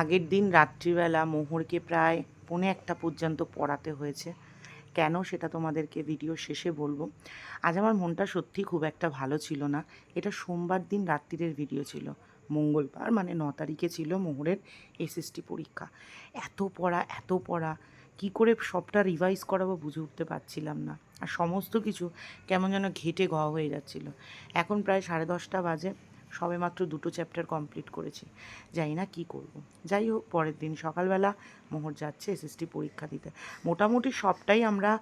আগের দিন রাত্রিবেলা মোহরকে প্রায় পৌনে একটা পর্যন্ত পড়াতে হয়েছে। কেন সেটা তোমাদেরকে ভিডিও শেষে বলব। আজ আমার মনটা সত্যি খুব একটা ভালো ছিল না। এটা সোমবার দিন রাত্রিরের ভিডিও ছিল। মঙ্গলবার মানে ন তারিখে ছিল মোহরের এসএসটি পরীক্ষা। এত পড়া এত পড়া। কি করে সবটা রিভাইজ করাবো বুঝে উঠতে পারছিলাম না। আর সমস্ত কিছু কেমন যেন ঘেটে ঘ হয়ে যাচ্ছিল। এখন প্রায় সাড়ে দশটা বাজে। সবে মাত্র দুটো চ্যাপ্টার কমপ্লিট করেছি। জানি না কি করব। যাই হোক, পরের দিন সকালবেলা মোহর যাচ্ছে এসএসটি পরীক্ষা দিতে। মোটামুটি সবটাই আমরা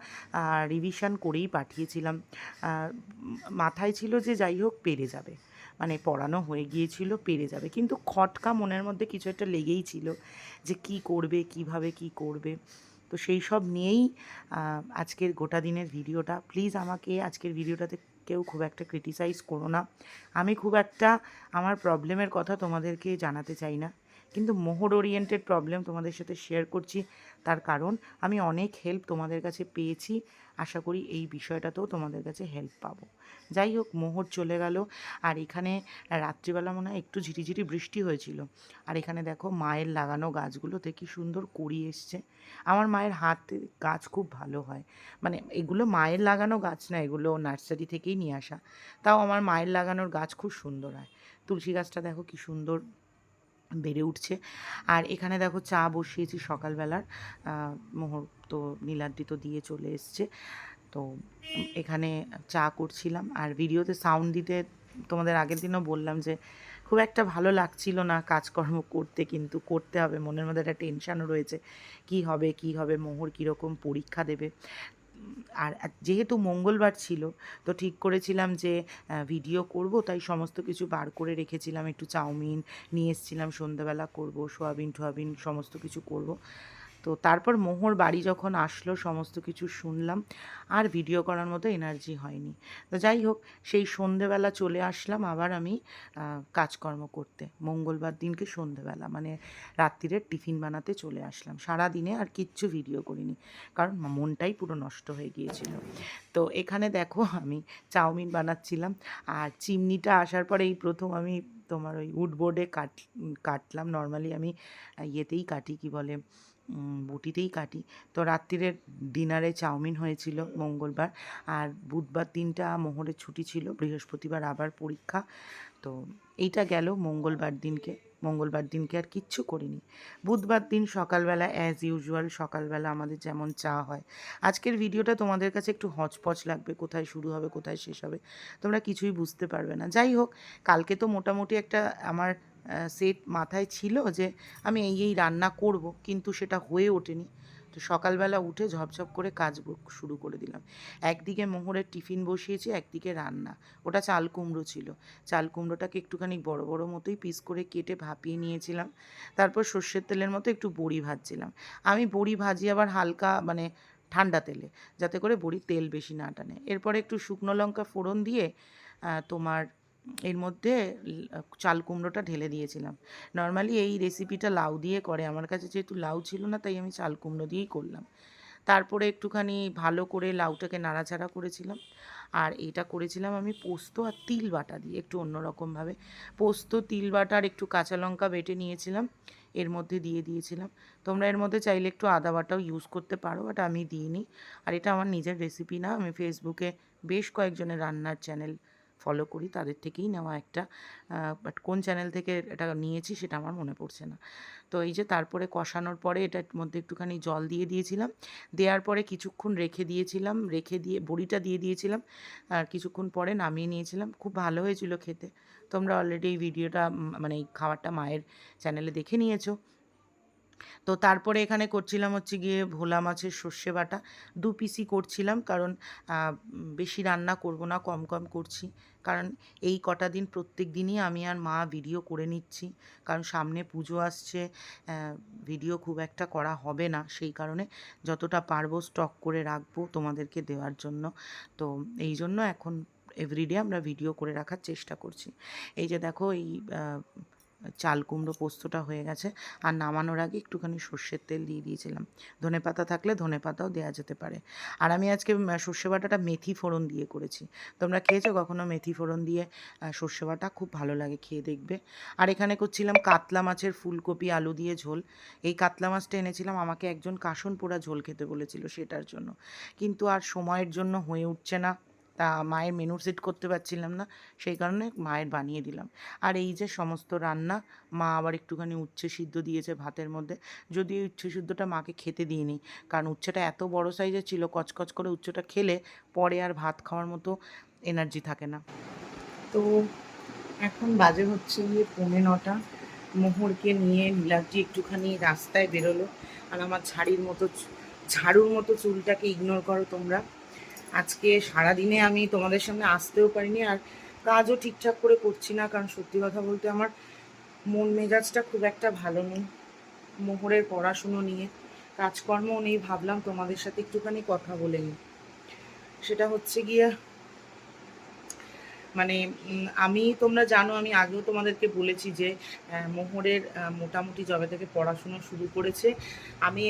রিভিশন করেই পাঠিয়েছিলাম। মাথায় ছিল যে যাই হোক, পেরে যাবে। মানে পড়ানো হয়ে গিয়েছিল, পেরে যাবে। কিন্তু খটকা মনের মধ্যে কিছু একটা লেগেই ছিল যে কি করবে, কীভাবে কি করবে। তো সেই সব নিয়েই আজকের গোটা দিনের ভিডিওটা। প্লিজ আমাকে আজকের ভিডিওটাতে কেউ খুব একটা ক্রিটিসাইজ করো না। আমি খুব একটা আমার প্রবলেমের কথা তোমাদেরকে জানাতে চাই না। কিন্তু মোহর ওরিয়েন্টেড প্রবলেম তোমাদের সাথে শেয়ার করছি। তার কারণ, আমি অনেক হেল্প তোমাদের কাছে পেয়েছি। আশা করি এই বিষয়টাতেও তোমাদের কাছে হেল্প পাবো। যাই হোক, মোহর চলে গেল। আর এখানে রাত্রিবেলা মনে হয় একটু ঝিরিঝিরি বৃষ্টি হয়েছিল। আর এখানে দেখো, মায়ের লাগানো গাছগুলোতে কি সুন্দর করি এসছে। আমার মায়ের হাতে গাছ খুব ভালো হয়। মানে এগুলো মায়ের লাগানো গাছ না, এগুলো নার্সারি থেকেই নিয়ে আসা। তাও আমার মায়ের লাগানোর গাছ খুব সুন্দর হয়। তুলসী গাছটা দেখো কি সুন্দর বেড়ে উঠছে। আর এখানে দেখো চা বসিয়েছি সকালবেলার। মোহর তো নীলাদ্রি তো দিয়ে চলে এসছে। তো এখানে চা করছিলাম। আর ভিডিওতে সাউন্ড দিতে তোমাদের আগের দিনও বললাম যে, খুব একটা ভালো লাগছিল না কাজকর্ম করতে, কিন্তু করতে হবে। মনের মধ্যে একটা টেনশানও রয়েছে। কি হবে কি হবে, মোহর কীরকম পরীক্ষা দেবে। আর যেহেতু মঙ্গলবার ছিল, তো ঠিক করেছিলাম যে ভিডিও করব, তাই সমস্ত কিছু বার করে রেখেছিলাম। একটু চাউমিন নিয়ে এসেছিলাম, সন্ধ্যাবেলা করব, সোয়াবিন টোয়াবিন সমস্ত কিছু করব। তো তারপর মোহর বাড়ি যখন আসলো, সমস্ত কিছু শুনলাম। আর ভিডিও করার মতো এনার্জি হয়নি। তো যাই হোক, সেই সন্ধেবেলা চলে আসলাম আবার আমি কাজকর্ম করতে। মঙ্গলবার দিনকে সন্ধেবেলা মানে রাত্রিরের টিফিন বানাতে চলে আসলাম। সারা দিনে আর কিচ্ছু ভিডিও করিনি, কারণ মনটাই পুরো নষ্ট হয়ে গিয়েছিল। তো এখানে দেখো, আমি চাউমিন বানাচ্ছিলাম। আর চিমনিটা আসার পরে এই প্রথম আমি তোমার ওই উডবোর্ডে কাট, কাটলাম। নর্মালি আমি ইয়েতেই কাটি, কি বলে বটিতেই কাটি। তো রাত্রিরের ডিনারে চাউমিন হয়েছিল মঙ্গলবার, আর বুধবার দিনটা মোহরের ছুটি ছিল, বৃহস্পতিবার আবার পরীক্ষা। তো এইটা গেল মঙ্গলবার দিনকে। মঙ্গলবার দিনকে আর কিচ্ছু করিনি। বুধবার দিন সকালবেলা অ্যাজ ইউজুয়াল সকালবেলা আমাদের যেমন চা হয়। আজকের ভিডিওটা তোমাদের কাছে একটু হচপচ লাগবে, কোথায় শুরু হবে, কোথায় শেষ হবে, তোমরা কিছুই বুঝতে পারবে না। যাই হোক, কালকে তো মোটামুটি একটা আমার সেট মাথায় ছিল যে আমি এই এই রান্না করব, কিন্তু সেটা হয়ে ওঠেনি। তো সকালবেলা উঠে ঝপঝপ করে কাজ শুরু করে দিলাম। একদিকে মোহরের টিফিন বসিয়েছি, একদিকে রান্না। ওটা চাল কুমড়ো ছিল। চাল কুমড়োটাকে একটুখানি বড় বড় মতোই পিস করে কেটে ভাপিয়ে নিয়েছিলাম। তারপর সর্ষের তেলের মতো একটু বড়ি ভাজছিলাম। আমি বড়ি ভাজি আবার হালকা মানে ঠান্ডা তেলে, যাতে করে বড়ির তেল বেশি না টানে। এরপরে একটু শুকনো লঙ্কা ফোড়ন দিয়ে তোমার এর মধ্যে চাল কুমড়োটা ঢেলে দিয়েছিলাম। নর্মালি এই রেসিপিটা লাউ দিয়ে করে, আমার কাছে যেহেতু লাউ ছিল না, তাই আমি চাল কুমড়ো দিয়েই করলাম। তারপরে একটুখানি ভালো করে লাউটাকে নাড়াচাড়া করেছিলাম। আর এটা করেছিলাম আমি পোস্ত আর তিল বাটা দিয়ে, একটু অন্যরকমভাবে পোস্ত, তিল বাটা আর একটু কাঁচা লঙ্কা বেটে নিয়েছিলাম, এর মধ্যে দিয়ে দিয়েছিলাম। তোমরা এর মধ্যে চাইলে একটু আদা বাটাও ইউজ করতে পারো বাট আমি দিইনি। আর এটা আমার নিজের রেসিপি না, আমি ফেসবুকে বেশ কয়েকজনের রান্নার চ্যানেল ফলো করি, তাদের থেকেই নেওয়া একটা বাট কোন চ্যানেল থেকে এটা নিয়েছি সেটা আমার মনে পড়ছে না। তো এই যে তারপরে কষানোর পরে এটার মধ্যে একটুখানি জল দিয়ে দিয়েছিলাম, দেওয়ার পরে কিছুক্ষণ রেখে দিয়েছিলাম, রেখে দিয়ে বড়িটা দিয়ে দিয়েছিলাম, আর কিছুক্ষণ পরে নামিয়ে নিয়েছিলাম। খুব ভালো হয়েছিল খেতে। তোমরা অলরেডি এই ভিডিওটা মানে এই খাবারটা মায়ের চ্যানেলে দেখে নিয়েছো। তো তারপরে এখানে করছিলাম হচ্ছে গিয়ে ভোলা মাছের সর্ষে বাটা। দু পিসই করছিলাম কারণ বেশি রান্না করব না, কম কম করছি। কারণ এই কটা দিন প্রত্যেক দিনই আমি আর মা ভিডিও করে নিচ্ছি। কারণ সামনে পুজো আসছে ভিডিও খুব একটা করা হবে না। সেই কারণে যতটা পারব স্টক করে রাখব তোমাদেরকে দেওয়ার জন্য। তো এই জন্য এখন এভরিডে আমরা ভিডিও করে রাখার চেষ্টা করছি। এই যে দেখো এই চাল কুমড়ো পোস্তটা হয়ে গেছে আর নামানোর আগে একটুখানি সর্ষের তেল দিয়ে দিয়েছিলাম। ধনে পাতা থাকলে ধনে পাতাও দেওয়া যেতে পারে। আর আমি আজকে সর্ষে বাটাটা মেথি ফোড়ন দিয়ে করেছি। তোমরা খেয়েছো কখনো মেথি ফোড়ন দিয়ে? সর্ষে বাটা খুব ভালো লাগে, খেয়ে দেখবে। আর এখানে করছিলাম কাতলা মাছের ফুলকপি, আলু দিয়ে ঝোল। এই কাতলা মাছটা এনেছিলাম, আমাকে একজন কাসন পোড়া ঝোল খেতে বলেছিল সেটার জন্য। কিন্তু আর সময়ের জন্য হয়ে উঠছে না। তা মায়ের মেনু সেট করতে পারছিলাম না, সেই কারণে মায়ের বানিয়ে দিলাম। আর এই যে সমস্ত রান্না, মা আবার একটুখানি উচ্ছে সিদ্ধ দিয়েছে ভাতের মধ্যে। যদিও এই উচ্ছে সিদ্ধটা মাকে খেতে দিইনি, কারণ উচ্ছেটা এত বড় সাইজের ছিল, কচকচ করে উচ্ছেটা খেলে পরে আর ভাত খাওয়ার মতো এনার্জি থাকে না। তো এখন বাজে হচ্ছে গিয়ে পৌনে নটা। মোহরকে নিয়ে নীলাদ্রি একটুখানি রাস্তায় বেরোলো। আর আমার ঝাড়ির মতো ঝাড়ুর মতো চুলটাকে ইগনোর করো তোমরা। আজকে সারা দিনে আমি তোমাদের সামনে আসতেও পারিনি আর কাজও ঠিকঠাক করে করছি না, কারণ সত্যি কথা বলতে আমার মন মেজাজটা খুব একটা ভালো নেই মোহরের পড়াশুনো নিয়ে। কাজকর্ম নেই, ভাবলাম তোমাদের সাথে একটুখানি কথা বলে নিই। সেটা হচ্ছে গিয়ে মানে আমি তোমরা জানো, আমি আগেও তোমাদেরকে বলেছি যে মোহরের মোটামুটি জবে থেকে পড়াশুনো শুরু করেছে। আমি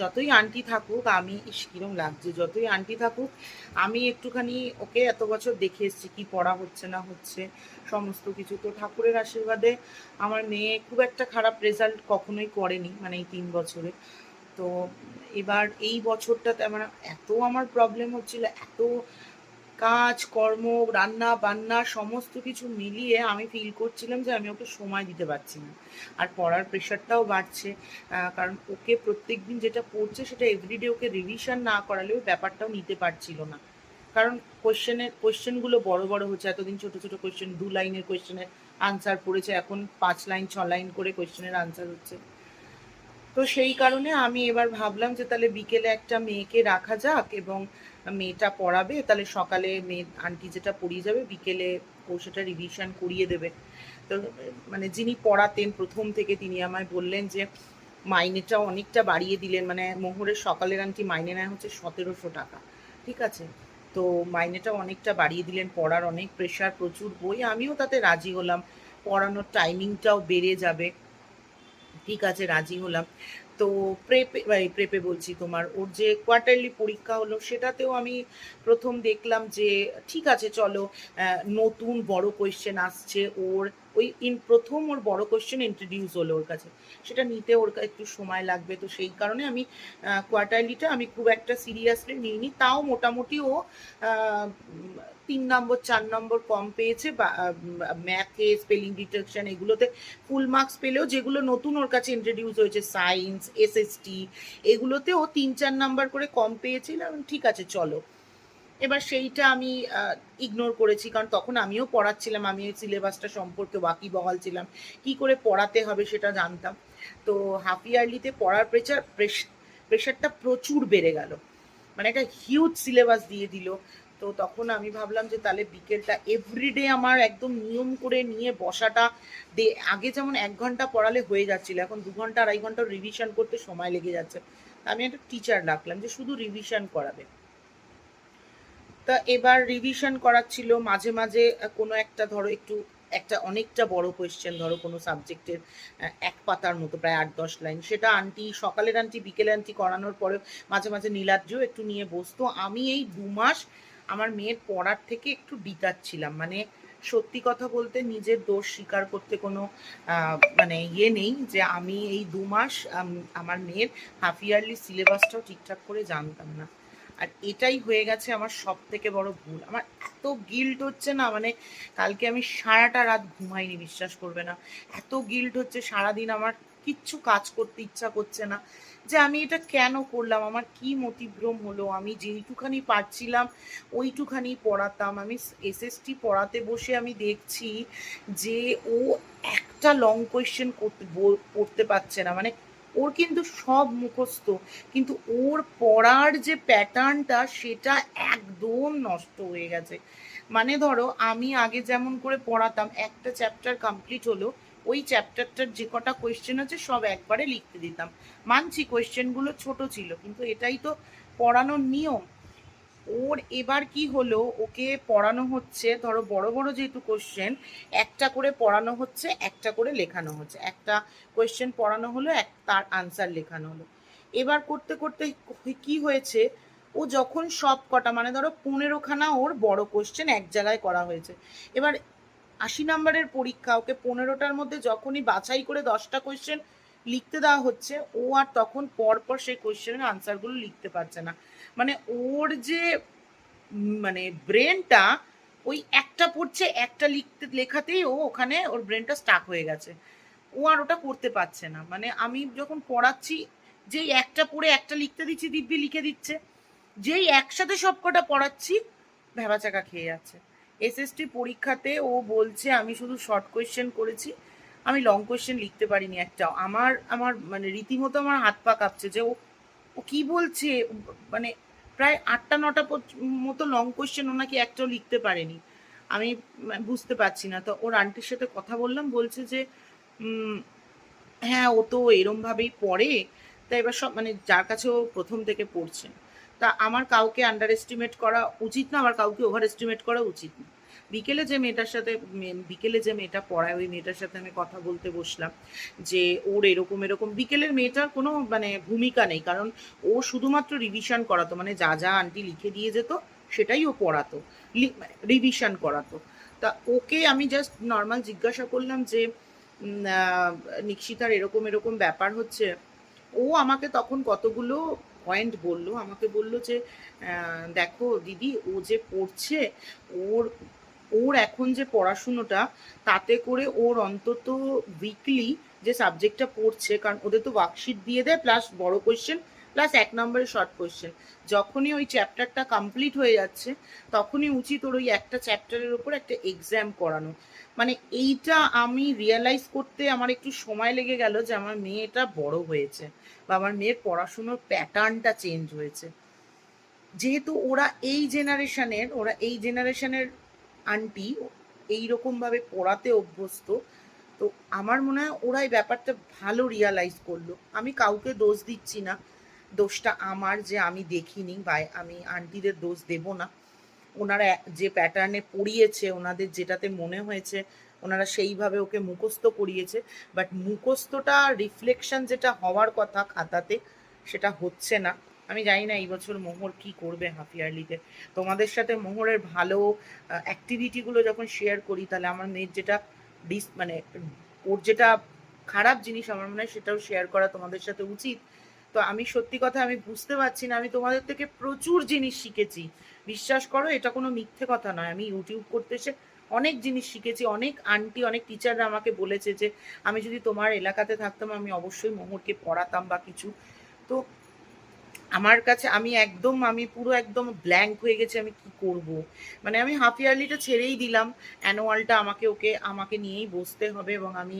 যতই আন্টি থাকুক, আমি কিরম লাগছে, যতই আন্টি থাকুক, আমি একটুখানি ওকে এত বছর দেখে এসেছি, কি পড়া হচ্ছে না হচ্ছে, সমস্ত কিছু। তো ঠাকুরের আশীর্বাদে আমার মেয়ে খুব একটা খারাপ রেজাল্ট কখনোই করেনি মানে এই তিন বছরে। তো এবার এই বছরটাতে আমার এত আমার প্রবলেম হচ্ছিল, এত কাজ, কর্ম, রান্না, বান্না সমস্ত কিছু মিলিয়ে আমি ফিল করছিলাম যে আমি ওকে সময় দিতে পারছি না। আর পড়ার প্রেশারটাও বাড়ছে কারণ ওকে প্রত্যেক দিন যেটা পড়ছে সেটা এভরিডে ওকে রিভিশন না করালে ওই ব্যাপারটাও নিতে পারছিল না। কারণ কোয়েশ্চেনের কোয়েশ্চেনগুলো বড় বড় হচ্ছে, এতদিন ছোট ছোট কোয়েশ্চেন দু লাইনের কোয়েশ্চেনের আনসার পড়েছে, এখন পাঁচ লাইন, ছ লাইন করে কোয়েশ্চেনের আনসার হচ্ছে। তো সেই কারণে আমি এবার ভাবলাম যে তাহলে বিকেলে একটা মেয়েকে রাখা যাক এবং মেয়েটা পড়াবে, তাহলে সকালে মেয়ে আন্টি যেটা পড়িয়ে যাবে বিকেলে ও সেটা রিভিশন করিয়ে দেবে। তো মানে যিনি পড়াতেন প্রথম থেকে তিনি আমায় বললেন যে মাইনেটা অনেকটা বাড়িয়ে দিলেন মানে মোহরের সকালের আন্টি মাইনে নেয় হচ্ছে সতেরোশো টাকা, ঠিক আছে? তো মাইনেটা অনেকটা বাড়িয়ে দিলেন, পড়ার অনেক প্রেশার প্রচুর বই, আমিও তাতে রাজি হলাম। পড়ানোর টাইমিংটাও বেড়ে যাবে। ঠিক আছে, রাজি হলাম। তো প্রেপে এই প্রেপে বলছি তোমার, ওর যে কোয়ার্টারলি পরীক্ষা হলো সেটাতেও আমি প্রথম দেখলাম যে, ঠিক আছে, চলো নতুন বড় কোয়েশ্চেন আসছে ওর ওই ইন প্রথম ওর বড় কোয়েশ্চেন ইন্ট্রোডিউস হলো ওর কাছে। সেটা নিতে ওর একটু সময় লাগবে, তো সেই কারণে আমি কোয়ার্টারলিটা আমি খুব একটা সিরিয়াসলি নিইনি। তাও মোটামুটি ও তিন নম্বর, চার নম্বর কম পেয়েছে বা ম্যাথে স্পেলিং ডিটেকশন এগুলোতে ফুল মার্কস পেলেও যেগুলো নতুন ওর কাছে ইন্ট্রোডিউস হয়েছে সায়েন্স এসএসটি এগুলোতে ও তিন, চার নাম্বার করে কম পেয়েছিল। ঠিক আছে, চলো। এবার সেইটা আমি ইগনোর করেছি। কারণ তখন আমিও পড়াচ্ছিলাম, আমি ওই সিলেবাসটা সম্পর্কে বাকি বহাল ছিলাম। কি করে পড়াতে হবে সেটা জানতাম। তো হাফ ইয়ারলিতে পড়ার প্রেশার প্রেশারটা প্রচুর বেড়ে গেল। মানে একটা হিউজ সিলেবাস দিয়ে দিল। তো তখন আমি ভাবলাম যে তাহলে বিকেলটা এভরিডে আমার একদম নিয়ম করে নিয়ে বসাটা দে, আগে যেমন এক ঘণ্টা পড়ালে হয়ে যাচ্ছিল, এখন দু ঘণ্টা, আড়াই ঘণ্টা রিভিশন করতে সময় লেগে যাচ্ছে। আমি একটা টিচার ডাকলাম যে শুধু রিভিশন করাবে। তা এবার রিভিশন করার ছিল। মাঝে মাঝে কোনো একটা ধরো একটু, একটা অনেকটা বড় কোয়েশ্চেন ধরো কোনো সাবজেক্টের এক পাতার মতো, প্রায় আট, দশ লাইন সেটা আন্টি সকালের আন্টি বিকেলের আন্টি করানোর পরে মাঝে মাঝে নীলাদ্রিও একটু নিয়ে বসতো। আমি এই দু মাস আমার মেয়ের পড়ার থেকে একটু ডিটাচ্ছিলাম মানে সত্যি কথা বলতে নিজের দোষ স্বীকার করতে কোনো মানে ইয়ে নেই যে আমি এই দু মাস আমার মেয়ের হাফ ইয়ারলি সিলেবাসটাও ঠিকঠাক করে জানতাম না। আর এটাই হয়ে গেছে আমার সব থেকে বড় ভুল। আমার এত গিল্ট হচ্ছে না মানে কালকে আমি সারাটা রাত ঘুমাইনি, বিশ্বাস করবে না। এত গিল্ট হচ্ছে, সারাদিন আমার কিচ্ছু কাজ করতে ইচ্ছা করছে না। যে আমি এটা কেন করলাম? আমার কি মতিভ্রম হলো? আমি যেইটুখানি পারছিলাম, ওইটুখানি পড়াতাম। আমি এসএসটি পড়াতে বসে আমি দেখছি যে ও একটা লং কোয়েশ্চেন করতে পড়তে পারছে না। মানে ওর কিন্তু সব মুখস্থ। কিন্তু ওর পড়ার যে প্যাটার্নটা, সেটা একদম নষ্ট হয়ে গেছে। মানে ধরো, আমি আগে যেমন করে পড়াতাম, একটা চ্যাপ্টার কমপ্লিট হলো, ওই চ্যাপ্টারটার যে কটা কোয়েশ্চেন আছে, সব একবারে লিখতে দিতাম। মানছি কোয়েশ্চেনগুলো ছোট ছিল, কিন্তু এটাই তো পড়ানোর নিয়ম। ওর এবার কি হলো? ওকে পড়ানো হচ্ছে, ধরো বড় বড় যেহেতু কোশ্চেন একটা করে পড়ানো হচ্ছে, একটা করে লেখানো হচ্ছে। একটা কোয়েশ্চেন পড়ানো হলো, এক তার আনসার লেখানো হলো। এবার করতে করতে কি হয়েছে? ও যখন সব কটা মানে ধরো পনেরোখানা ওর বড় কোশ্চেন এক জায়গায় করা হয়েছে। এবার আশি নম্বরের পরীক্ষা, ওকে পনেরোটার মধ্যে যখনই বাছাই করে দশটা কোয়েশ্চেন লিখতে দেওয়া হচ্ছে, ও আর তখন পরপর সেই কোয়েশ্চেনের আনসারগুলো লিখতে পারছে না। মানে ওর যে মানে ব্রেনটা ওই একটা পড়ছে, একটা লিখতে, লেখাতেই ও ওখানে ওর ব্রেনটা স্টাক হয়ে গেছে। ও আর ওটা করতে পারছে না। মানে আমি যখন পড়াচ্ছি, যেই একটা পড়ে একটা লিখতে দিচ্ছি, দিব্যি লিখে দিচ্ছে, যেই একসাথে সবকটা পড়াচ্ছি, ভেবাচাকা খেয়ে যাচ্ছে। এসএসটি পরীক্ষাতে ও বলছে, আমি শুধু শর্ট কোয়েশ্চেন করেছি আমি লং কোয়েশ্চেন লিখতে পারিনি একটাও। আমার আমার মানে রীতিমতো আমার হাত পা কাঁপছে যে ও ও কি বলছে? মানে প্রায় আটটা, নটা মতো লং কোয়েশ্চেন ওনাকে একটাও লিখতে পারেনি। আমি বুঝতে পারছি না। তো ওর আন্টির সাথে কথা বললাম, বলছে যে হ্যাঁ ও তো এরমভাবেই পড়ে, তা এবার সব মানে যার কাছে ও প্রথম থেকে পড়ছে। তা আমার কাউকে আন্ডার এস্টিমেট করা উচিত না আমার কাউকে ওভার এস্টিমেট করা উচিত না। বিকেলে যে মেয়েটার সাথে বিকেলে যে মেয়েটা পড়ায়, ওই মেয়েটার সাথে আমি কথা বলতে বসলাম যে ওর এরকম এরকম, বিকেলের মেয়েটার কোনো মানে ভূমিকা নেই, কারণ ও শুধুমাত্র রিভিশন করাতো মানে যা যা আন্টি লিখে দিয়ে যেত, সেটাই ও পড়াতো রিভিশন করাতো। তা ওকে আমি জাস্ট নর্মাল জিজ্ঞাসা করলাম যে নিক্ষিতার এরকম এরকম ব্যাপার হচ্ছে, ও আমাকে তখন কতগুলো পয়েন্ট বলল, আমাকে বলল যে দেখো দিদি, ও যে পড়ছে, ওর ওর এখন যে পড়াশুনোটা, তাতে করে ওর অন্তত উইকলি যে সাবজেক্টটা পড়ছে, কারণ ওদের তো ওয়ার্কশিট দিয়ে দেয় প্লাস বড় কোয়েশ্চেন প্লাস এক নম্বরের শর্ট কোয়েশ্চেন যখনই ওই চ্যাপ্টারটা কমপ্লিট হয়ে যাচ্ছে, তখনই উচিত ওর ওই একটা চ্যাপ্টারের ওপর একটা এক্সাম করানো। মানে এইটা আমি রিয়েলাইজ করতে আমার একটু সময় লেগে গেল যে আমার মেয়েটা বড় হয়েছে বা আমার মেয়ের পড়াশুনোর প্যাটার্নটা চেঞ্জ হয়েছে। যেহেতু ওরা এই জেনারেশনের ওরা এই জেনারেশনের আন্টি এইরকম ভাবে পড়াতে অভ্যস্ত, তো আমার মনে হয় ওরা এই ব্যাপারটা ভালো রিয়ালাইজ করল। আমি কাউকে দোষ দিচ্ছি না। দোষটা আমার যে আমি দেখিনি বা আমি আন্টিদের দোষ দেব না। ওনারা যে প্যাটার্নে পড়িয়েছে, ওনাদের যেটাতে মনে হয়েছে, ওনারা সেইভাবে ওকে মুখস্থ করিয়েছে। বাট মুখস্থটা রিফ্লেকশন যেটা হওয়ার কথা খাতাতে, সেটা হচ্ছে না। আমি জানি না এই বছর মোহর কি করবে হাফ ইয়ারলিতে তোমাদের সাথে মোহরের ভালো অ্যাক্টিভিটিগুলো যখন শেয়ার করি, তাহলে আমার মেয়ের যেটা ডিস মানে ওর যেটা খারাপ জিনিস আমার মনে হয় সেটাও শেয়ার করা তোমাদের সাথে উচিত। তো আমি সত্যি কথা আমি বুঝতে পারছি না, আমি তোমাদের থেকে প্রচুর জিনিস শিখেছি। বিশ্বাস করো, এটা কোনো মিথ্যে কথা নয়। আমি ইউটিউব করতে এসে অনেক জিনিস শিখেছি, অনেক আন্টি অনেক টিচাররা আমাকে বলেছে যে, আমি যদি তোমার এলাকাতে থাকতাম, আমি অবশ্যই মোহরকে পড়াতাম বা কিছু। তো আমার কাছে আমি একদম, আমি পুরো একদম ব্ল্যাঙ্ক হয়ে গেছি আমি কি করব। মানে আমি হাফ ইয়ারলিটা ছেড়েই দিলাম অ্যানুয়ালটা আমাকে ওকে, আমাকে নিয়েই বসতে হবে এবং আমি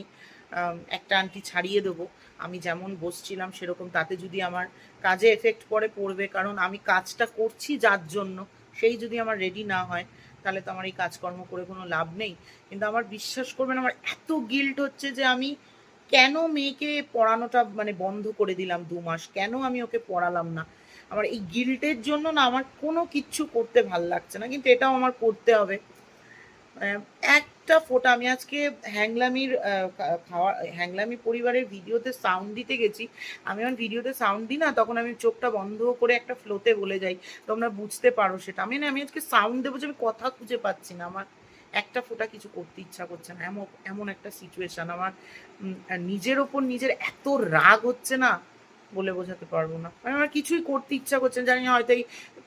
একটা আন্টি ছাড়িয়ে দেবো। আমি যেমন বসছিলাম সেরকম তাতে যদি আমার কাজে এফেক্ট পড়ে পড়বে। কারণ আমি কাজটা করছি যার জন্য। সেই যদি আমার রেডি না হয়, তাহলে তো আমার এই কাজকর্ম করে কোনো লাভ নেই। কিন্তু আমার বিশ্বাস করবেন, আমার এত গিল্ট হচ্ছে যে আমি কেন মেয়েকে পড়ানোটা মানে বন্ধ করে দিলাম দু মাস? কেন আমি ওকে পড়ালাম না? আমার এই গিল্টের জন্য না আমার কোনো কিচ্ছু করতে ভালো লাগছে না, কিন্তু এটাও আমার করতে হবে। একটা ফোটা, আমি আজকে হ্যাংলামির খাওয়া, হ্যাংলামি পরিবারের ভিডিওতে সাউন্ড দিতে গেছি। আমি যখন ভিডিওতে সাউন্ড দিই না, তখন আমি চোখটা বন্ধ করে একটা ফ্লোতে বলে যাই। তোমরা বুঝতে পারো সেটা। আমি না, আমি আজকে সাউন্ড দেবো যে আমি কথা খুঁজে পাচ্ছি না আমার। একটা ফোটা কিছু করতে ইচ্ছা করছে না। এমন এমন একটা সিচুয়েশন আমার নিজের ওপর নিজের এত রাগ হচ্ছে না বলে বোঝাতে পারব না। মানে আমার কিছুই করতে ইচ্ছা করছে জানি হয়তো এই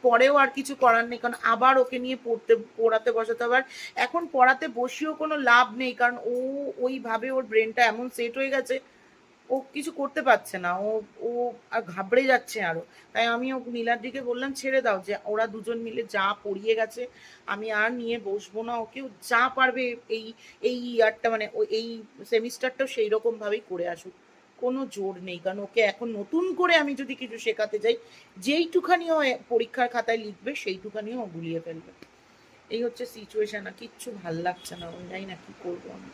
পরেও আর কিছু করার নেই, কারণ আবার ওকে নিয়ে পড়তে, পড়াতে বসাতে আবার এখন পড়াতে বসিয়েও কোনো লাভ নেই, কারণ ও, ওইভাবে ওর ব্রেনটা এমন সেট হয়ে গেছে ও কিছু করতে পারছে না, ও ও ঘাবড়ে যাচ্ছে আরও। তাই আমি ও নীলার দিকে বললাম, ছেড়ে দাও, যে ওরা দুজন মিলে যা পড়িয়ে গেছে, আমি আর নিয়ে বসবো না, ওকে যা পারবে এই এই ইয়ারটা মানে এই সেমিস্টারটাও সেই রকম ভাবেই করে আসুক। কোনো জোর নেই, কারণ ওকে এখন নতুন করে আমি যদি কিছু শেখাতে যাই, যেইটুখানি ও পরীক্ষার খাতায় লিখবে সেইটুখানিও গুলিয়ে ফেলবে। এই হচ্ছে সিচুয়েশন আর কিচ্ছু ভালো লাগছে না আমি জানি না কি করব আমি?